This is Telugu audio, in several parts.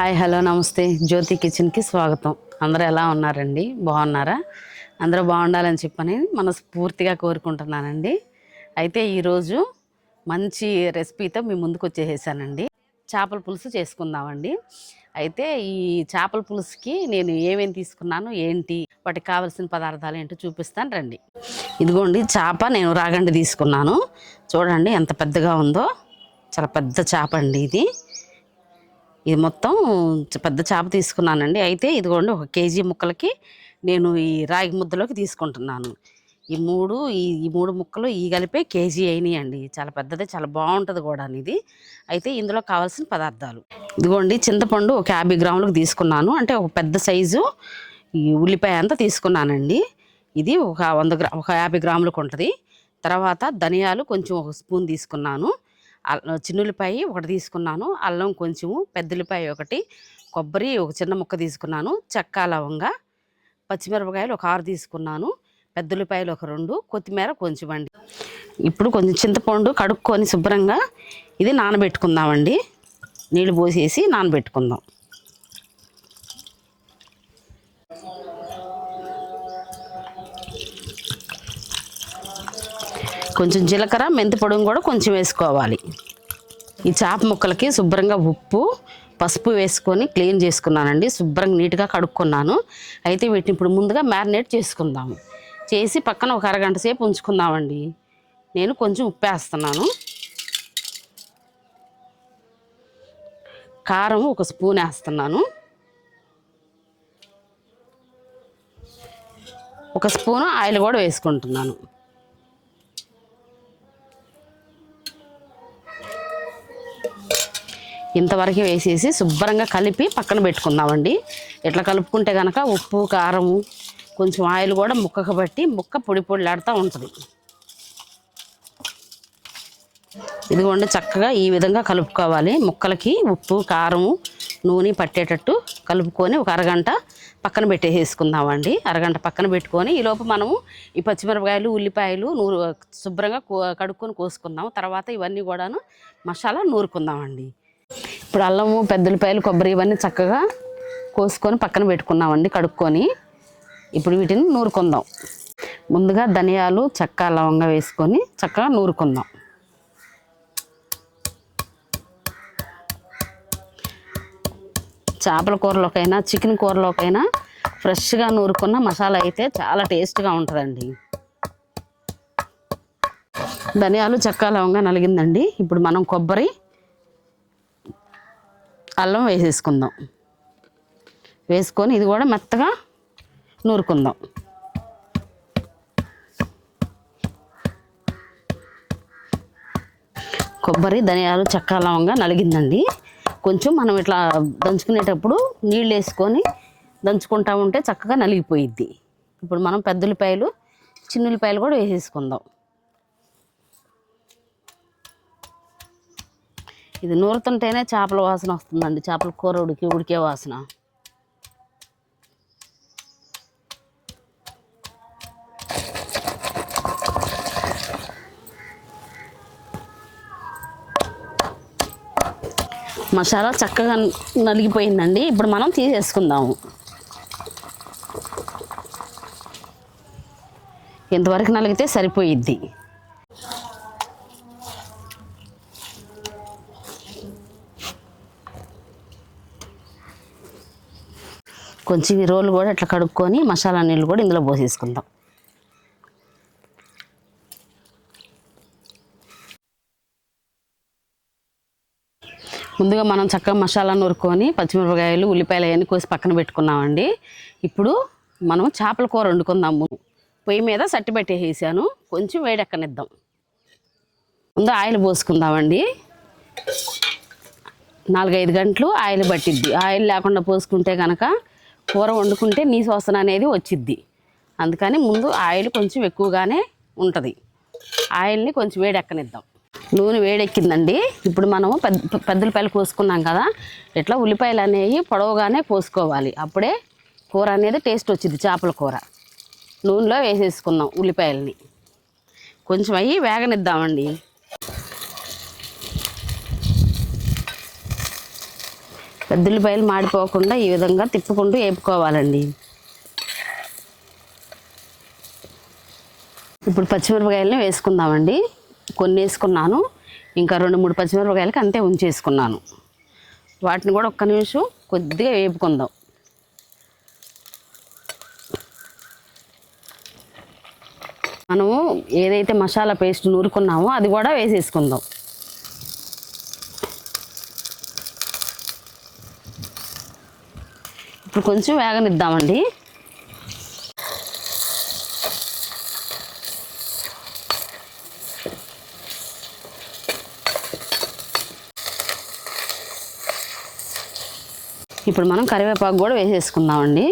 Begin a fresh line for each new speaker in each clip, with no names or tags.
హాయ్ హలో నమస్తే. జ్యోతి కిచెన్కి స్వాగతం. అందరూ ఎలా ఉన్నారండి? బాగున్నారా? అందరూ బాగుండాలని చెప్పని మనస్ఫూర్తిగా కోరుకుంటున్నానండి. అయితే ఈరోజు మంచి రెసిపీతో మీ ముందుకు వచ్చేసానండి చేపల పులుసు చేసుకుందామండి. అయితే ఈ చేపల పులుసుకి నేను ఏమేమి తీసుకున్నాను ఏంటి వాటికి కావాల్సిన పదార్థాలు ఏంటో చూపిస్తాను రండి. ఇదిగోండి చేప నేను రాగండి తీసుకున్నాను. చూడండి ఎంత పెద్దగా ఉందో. చాలా పెద్ద చేప అండి ఇది. ఇది మొత్తం పెద్ద చేప తీసుకున్నానండి. అయితే ఇదిగోండి ఒక కేజీ ముక్కలకి నేను ఈ రాగి ముద్దలోకి తీసుకుంటున్నాను. ఈ మూడు ఈ ఈ మూడు ముక్కలు ఈ కలిపే కేజీ అయినాయండి. చాలా పెద్దది చాలా బాగుంటుంది కూడా ఇది అయితే ఇందులో కావాల్సిన పదార్థాలు. ఇదిగోండి చింతపండు ఒక యాభై గ్రాములకు తీసుకున్నాను. అంటే ఒక పెద్ద సైజు ఈ ఉల్లిపాయ అంతా తీసుకున్నానండి. ఇది ఒక వంద గ్రా ఒక యాభై గ్రాములకు ఉంటుంది. తర్వాత ధనియాలు కొంచెం ఒక స్పూన్ తీసుకున్నాను. అల్- ఒకటి తీసుకున్నాను. అల్లం కొంచెము పెద్దల్లిపాయ ఒకటి కొబ్బరి ఒక చిన్న ముక్క తీసుకున్నాను చెక్క లవంగా పచ్చిమిరపకాయలు ఒక ఆరు తీసుకున్నాను పెద్దలపాయలు ఒక రెండు కొత్తిమీర కొంచెం అండి. ఇప్పుడు కొంచెం చింతపండు కడుక్కొని శుభ్రంగా ఇది నానబెట్టుకుందామండి. నీళ్ళు పోసేసి నానబెట్టుకుందాం. కొంచెం జీలకర్ర మెంతి పొడిని కూడా కొంచెం వేసుకోవాలి. ఈ చేప ముక్కలకి శుభ్రంగా ఉప్పు పసుపు వేసుకొని క్లీన్ చేసుకున్నానండి. శుభ్రంగా నీట్గా కడుక్కున్నాను. అయితే వీటిని ఇప్పుడు ముందుగా మ్యారినేట్ చేసుకుందాము. చేసి పక్కన ఒక అరగంట సేపు ఉంచుకుందామండి. నేను కొంచెం ఉప్పు వేస్తున్నాను కారం ఒక స్పూన్ వేస్తున్నాను. ఒక స్పూను ఆయిల్ కూడా వేసుకుంటున్నాను. ఇంతవరకు వేసేసి శుభ్రంగా కలిపి పక్కన పెట్టుకుందామండి. ఇట్లా కలుపుకుంటే కనుక ఉప్పు కారము కొంచెం ఆయిల్ కూడా ముక్కకు బట్టి ముక్క పొడి పొడిలాడుతూ ఉంటుంది. ఇదిగోండి చక్కగా ఈ విధంగా కలుపుకోవాలి. ముక్కలకి ఉప్పు కారము నూనె పట్టేటట్టు కలుపుకొని ఒక అరగంట పక్కన పెట్టేసేసుకుందామండి. అరగంట పక్కన పెట్టుకొని ఈలోపు మనము ఈ పచ్చిమిరపకాయలు ఉల్లిపాయలు నూరు శుభ్రంగా కో- కడుక్కొని కోసుకుందాం తర్వాత ఇవన్నీ కూడాను మసాలా నూరుకుందామండి. ఇప్పుడు అల్లము పెద్దలపాయలు కొబ్బరి ఇవన్నీ చక్కగా కోసుకొని పక్కన పెట్టుకున్నామండి కడుక్కొని. ఇప్పుడు వీటిని నూరుకుందాం. ముందుగా ధనియాలు చక్క లవంగా వేసుకొని చక్కగా నూరుకుందాం. చేపల కూరలోకైనా చికెన్ కూరలోకైనా ఫ్రెష్గా నూరుకున్న మసాలా అయితే చాలా టేస్ట్గా ఉంటుందండి. ధనియాలు చక్క లవంగా నలిగిందండి. ఇప్పుడు మనం కొబ్బరి అల్లం వేసేసుకుందాం. వేసుకొని ఇది కూడా మెత్తగా నూరుకుందాం. కొబ్బరి ధనియాలు చెక్క లవంగా నలిగిందండి. కొంచెం మనం ఇట్లా దంచుకునేటప్పుడు నీళ్ళు వేసుకొని దంచుకుంటా ఉంటే చక్కగా నలిగిపోయిద్ది. ఇప్పుడు మనం పెద్దల్లిపాయలు చిన్నుల్లిపాయలు కూడా వేసేసుకుందాం. ఇది నూరుతుంటేనే చేపల వాసన వస్తుందండి. చేపల కూర ఉడికి ఉడికే వాసన. మసాలా చక్కగా నలిగిపోయిందండి. ఇప్పుడు మనం తీసేసుకుందాము. ఇంతవరకు నలిగితే సరిపోయిద్ది. కొంచెం ఈ రోలు కూడా ఇట్లా కడుక్కొని మసాలా నీళ్ళు కూడా ఇందులో పోసేసుకుందాం. ముందుగా మనం చక్కగా మసాలా నూరుకొని పచ్చిమిరపకాయలు ఉల్లిపాయలు అవన్నీ కోసి పక్కన పెట్టుకున్నామండి. ఇప్పుడు మనం చేపల కూర వండుకుందాము. పొయ్యి మీద సట్టి పెట్టేసేసాను. కొంచెం వేడెక్కనిద్దాం. ముందు ఆయిల్ పోసుకుందామండి. నాలుగైదు గంటలు ఆయిల్ పట్టిద్ది. ఆయిల్ లేకుండా పోసుకుంటే కనుక కూర వండుకుంటే నీ వాసన అనేది వచ్చిద్ది. అందుకని ముందు ఆయిల్ కొంచెం ఎక్కువగానే ఉంటుంది. ఆయిల్ని కొంచెం వేడెక్కనిద్దాం. నూనె వేడెక్కిందండి. ఇప్పుడు మనము పెద్ద పెద్దలపాయలు కోసుకున్నాం కదా ఇట్లా ఉల్లిపాయలు అనేవి పొడవుగానే కోసుకోవాలి. అప్పుడే కూర అనేది టేస్ట్ వచ్చింది చేపల కూర. నూనెలో వేసేసుకుందాం ఉల్లిపాయలని. కొంచెం అయ్యి వేగనిద్దామండి. ఉల్లిపాయలు మాడిపోకుండా ఈ విధంగా తిప్పుకుంటూ వేపుకోవాలండి ఇప్పుడు పచ్చిమిరపకాయలని వేసుకుందామండి. కొన్ని వేసుకున్నాను. ఇంకా రెండు మూడు పచ్చిమిరపకాయలకి అంతే ఉంచేసుకున్నాను. వాటిని కూడా ఒక్క నిమిషం కొద్దిగా వేపుకుందాం. మనము ఏదైతే మసాలా పేస్ట్ నూరుకున్నామో అది కూడా వేసేసుకుందాం. ఇప్పుడు కొంచెం వేగనిద్దామండి. ఇప్పుడు మనం కరివేపాకు కూడా వేసేసుకుందామండి.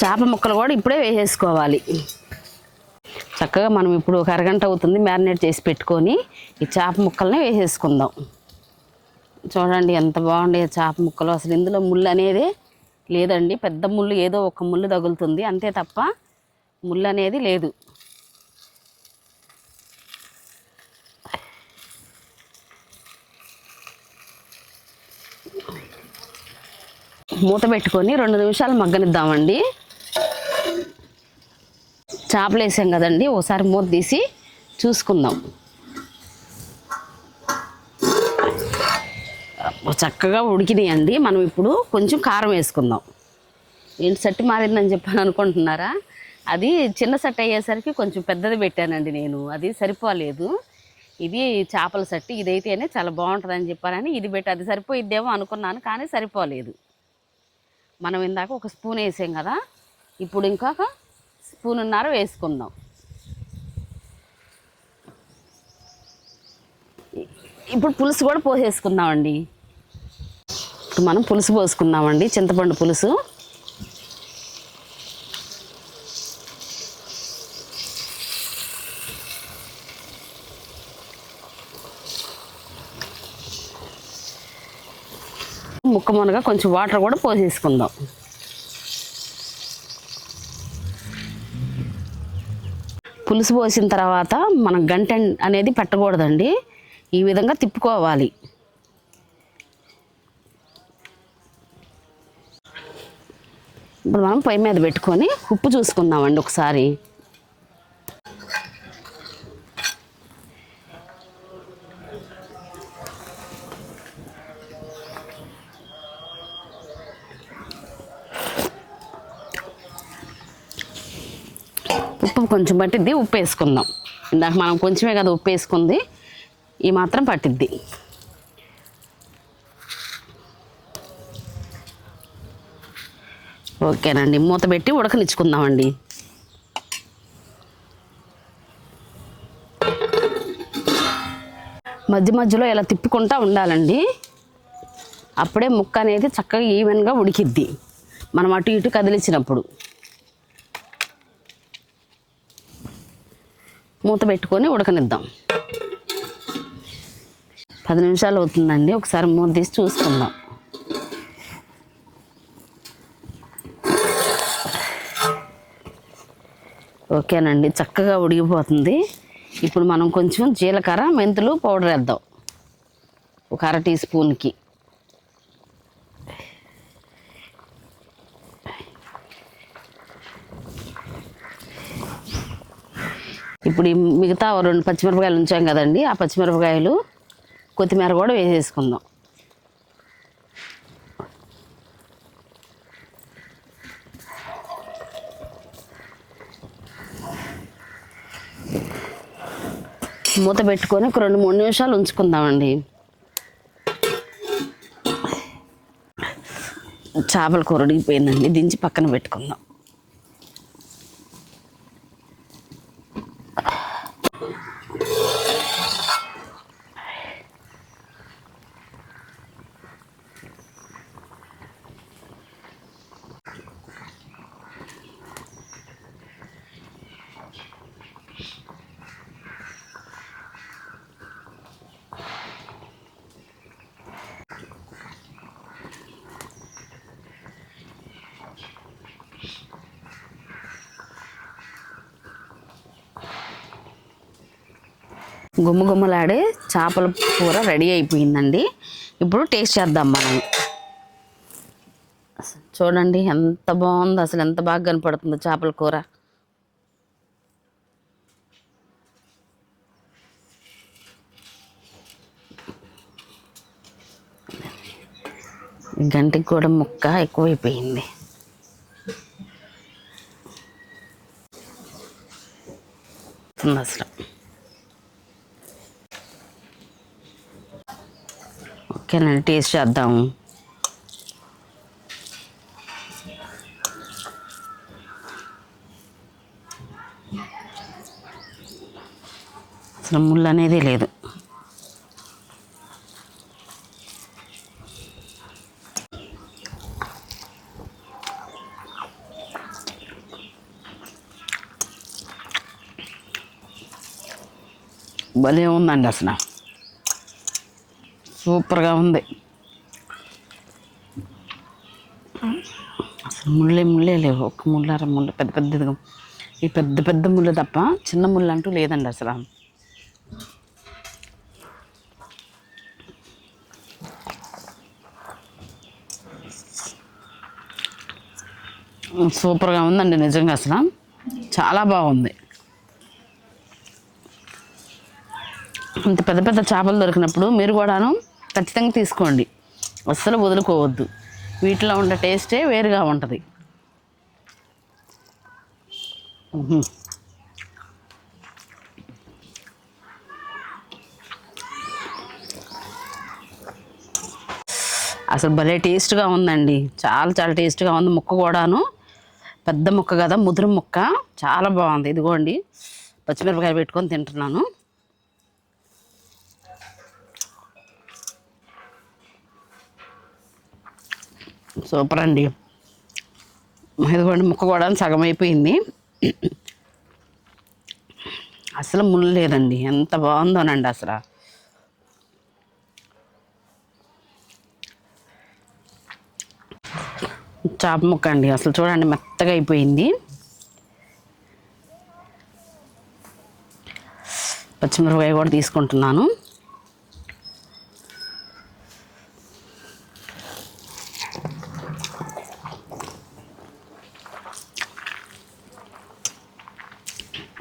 చేప ముక్కలు కూడా ఇప్పుడే వేసేసుకోవాలి. చక్కగా మనం ఇప్పుడు ఒక అరగంట అవుతుంది మ్యారినేట్ చేసి పెట్టుకొని ఈ చేప ముక్కల్ని వేసేసుకుందాం. చూడండి ఎంత బాగుండే చేప ముక్కలు. అసలు ఇందులో ముళ్ళు అనేది లేదండి. పెద్ద ముళ్ళు ఏదో ఒక ముళ్ళు తగులుతుంది. అంతే తప్ప ముళ్ళు అనేది లేదు. మూత పెట్టుకొని రెండు నిమిషాలు మగ్గనిద్దామండి. చేపలు వేసాం కదండి ఒకసారి మూత తీసి చూసుకుందాం. చక్కగా ఉడికినాయండి. మనం ఇప్పుడు కొంచెం కారం వేసుకుందాం. ఏంటి సట్టి మారిందని చెప్పాను అనుకుంటున్నారా? అది చిన్న సట్ అయ్యేసరికి కొంచెం పెద్దది పెట్టానండి నేను. అది సరిపోలేదు. ఇది చేపల సట్టి ఇదైతేనే చాలా బాగుంటుందని చెప్పానని ఇది పెట్టి అది సరిపోయిద్దేమో అనుకున్నాను కానీ సరిపోలేదు. మనం ఇందాక ఒక స్పూన్ వేసాం కదా ఇప్పుడు ఇంకొక స్పూన్నర వేసుకుందాం. ఇప్పుడు పులుసు కూడా పోసేసుకుందామండి. ఇప్పుడు మనం పులుసు పోసుకుందామండి చింతపండు పులుసు. ముక్క మునగ కొంచెం వాటర్ కూడా పోసేసుకుందాం. పులుసు పోసిన తర్వాత మనం గంట అనేది పెట్టకూడదండి. ఈ విధంగా తిప్పుకోవాలి. ఇప్పుడు మనం పొయ్యి మీద పెట్టుకొని ఉప్పు చూసుకుందామండి ఒకసారి ఉప్పు కొంచెం పట్టిద్ది ఉప్పు వేసుకుందాం ఇందాక మనం కొంచెమే కదా ఉప్పు వేసుకుంది ఈ మాత్రం పట్టిద్ది. ఓకేనండి మూత పెట్టి ఉడకనిచ్చుకుందామండి. మధ్య మధ్యలో ఇలా తిప్పుకుంటా ఉండాలండి. అప్పుడే ముక్క అనేది చక్కగా ఈవెన్గా ఉడికిద్ది. మనం అటు ఇటు కదిలించినప్పుడు మూత పెట్టుకొని ఉడకనిద్దాం. పది నిమిషాలు అవుతుందండి ఒకసారి మూత తీసి చూసుకుందాం. ఓకేనండి చక్కగా ఉడికిపోతుంది. ఇప్పుడు మనం కొంచెం జీలకర్ర మెంతులు పౌడర్ వేద్దాం. ఒక అర టీ స్పూన్కి. ఇప్పుడు ఈ మిగతా రెండు పచ్చిమిరపకాయలు ఉంచాం కదండి ఆ పచ్చిమిరపకాయలు కొత్తిమీర కూడా వేసేసుకుందాం. మూత పెట్టుకొని ఒక రెండు మూడు నిమిషాలు ఉంచుకుందామండి. చేపల కూర ఉడిగిపోయిందండి దించి పక్కన పెట్టుకుందాం. గుమ్మగుమ్మలాడే చేపల కూర రెడీ అయిపోయిందండి. ఇప్పుడు టేస్ట్ చేద్దాం మనం. చూడండి ఎంత బాగుందో అసలు ఎంత బాగా కనపడుతుందో చేపల కూర. గంటికి కూడా ముక్క ఎక్కువైపోయింది. అసలు ఓకేనండి టేస్ట్ చేద్దాము అసలు ముళ్ళు అనేది లేదు. భలే ఉందండి అసలు. సూపర్గా ఉంది. అసలు ముళ్ళే ముళ్ళే లేవు. ఒక్క ముళ్ళార ముళ్ళు పెద్ద పెద్దదిగా ఈ పెద్ద పెద్ద ముళ్ళు తప్ప చిన్న ముళ్ళు అంటూ లేదండి అసలు. సూపర్గా ఉందండి నిజంగా అసలు. చాలా బాగుంది. ఇంత పెద్ద పెద్ద చేపలు దొరికినప్పుడు మీరు కూడాను ఖచ్చితంగా తీసుకోండి. అస్సలు వదులుకోవద్దు. వీటిలో ఉండే టేస్టే వేరుగా ఉంటుంది. అసలు భలే టేస్ట్గా ఉందండి. చాలా చాలా టేస్ట్గా ఉంది ముక్క కూడాను. పెద్ద ముక్క కదా ముదురు ముక్క. చాలా బాగుంది. ఇదిగోండి. పచ్చిమిరపకాయ పెట్టుకొని తింటున్నాను. సూపర్ అండి. ఇదిగోండి ముక్క కూడా సగం అయిపోయింది. అసలు ముళ్ళు లేదండి. ఎంత బాగుందోనండి అసలు. చేప ముక్క అండి. అసలు చూడండి మెత్తగా అయిపోయింది. పచ్చిమిరపకాయ కూడా తీసుకుంటున్నాను.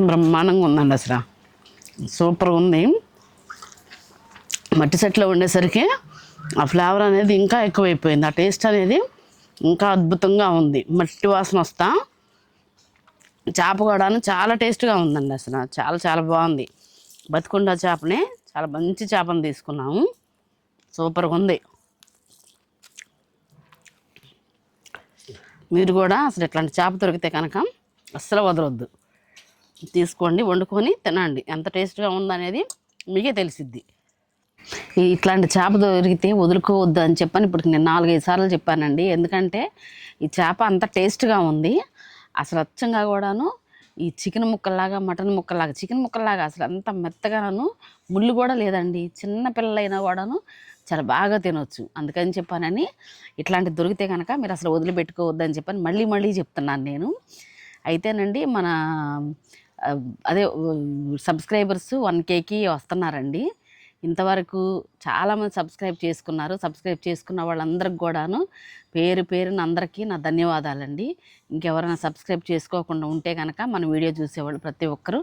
బ్రహ్మాండంగా ఉందండి అసలు. సూపర్గా ఉంది. మట్టి సెట్లో ఉండేసరికి ఆ ఫ్లేవర్ అనేది ఇంకా ఎక్కువైపోయింది. ఆ టేస్ట్ అనేది ఇంకా అద్భుతంగా ఉంది. మట్టి వాసన వస్తా. చేప కూడా చాలా టేస్ట్గా ఉందండి అసలు. చాలా చాలా బాగుంది. బతికుండ చేపనే చాలా మంచి చేపను తీసుకున్నాము. సూపర్గా ఉంది. మీరు కూడా అసలు ఇట్లాంటి చేప దొరికితే కనుక అస్సలు వదలొద్దు. తీసుకోండి వండుకొని తినండి. ఎంత టేస్ట్గా ఉందనేది మీకే తెలిసిద్ది. ఇట్లాంటి చేప దొరికితే వదులుకోవద్దు అని చెప్పని ఇప్పుడు నేను నాలుగైదు సార్లు చెప్పానండి. ఎందుకంటే ఈ చేప అంత టేస్ట్గా ఉంది. అసలు అచ్చంగా కూడాను ఈ చికెన్ ముక్కల్లాగా మటన్ ముక్కల్లాగా చికెన్ ముక్కల్లాగా అసలు అంత మెత్తగాను ముళ్ళు కూడా లేదండి. చిన్న పిల్లలైనా కూడాను చాలా బాగా తినొచ్చు. అందుకని చెప్పానని ఇట్లాంటి దొరికితే కనుక మీరు అసలు వదిలిపెట్టుకోవద్దు అని చెప్పని మళ్ళీ మళ్ళీ చెప్తున్నాను నేను. అయితేనండి మన అదే సబ్స్క్రైబర్స్ వన్ కేకి వస్తున్నారండి. ఇంతవరకు చాలామంది సబ్స్క్రైబ్ చేసుకున్నారు. సబ్స్క్రైబ్ చేసుకున్న వాళ్ళందరికి కూడాను పేరు పేరున అందరికీ నా ధన్యవాదాలండి. ఇంకెవరైనా సబ్స్క్రైబ్ చేసుకోకుండా ఉంటే కనుక మన వీడియో చూసేవాళ్ళు ప్రతి ఒక్కరూ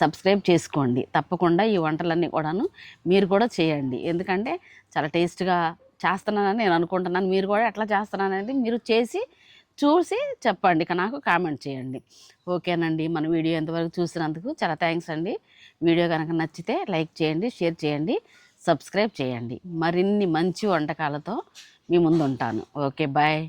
సబ్స్క్రైబ్ చేసుకోండి. తప్పకుండా ఈ వంటలన్నీ కూడాను మీరు కూడా చేయండి. ఎందుకంటే చాలా టేస్ట్గా చేస్తున్నానని నేను అనుకుంటున్నాను. మీరు కూడా ఎట్లా చేస్తున్నాననేది మీరు చేసి చూసి చెప్పండి నాకు కామెంట్ చేయండి. ఓకేనండి మన వీడియో ఎంతవరకు చూసినందుకు చాలా థ్యాంక్స్ అండి. వీడియో కనుక నచ్చితే లైక్ చేయండి షేర్ చేయండి సబ్స్క్రైబ్ చేయండి. మరిన్ని మంచి వంటకాలతో మీ ముందు ఉంటాను ఓకే బాయ్.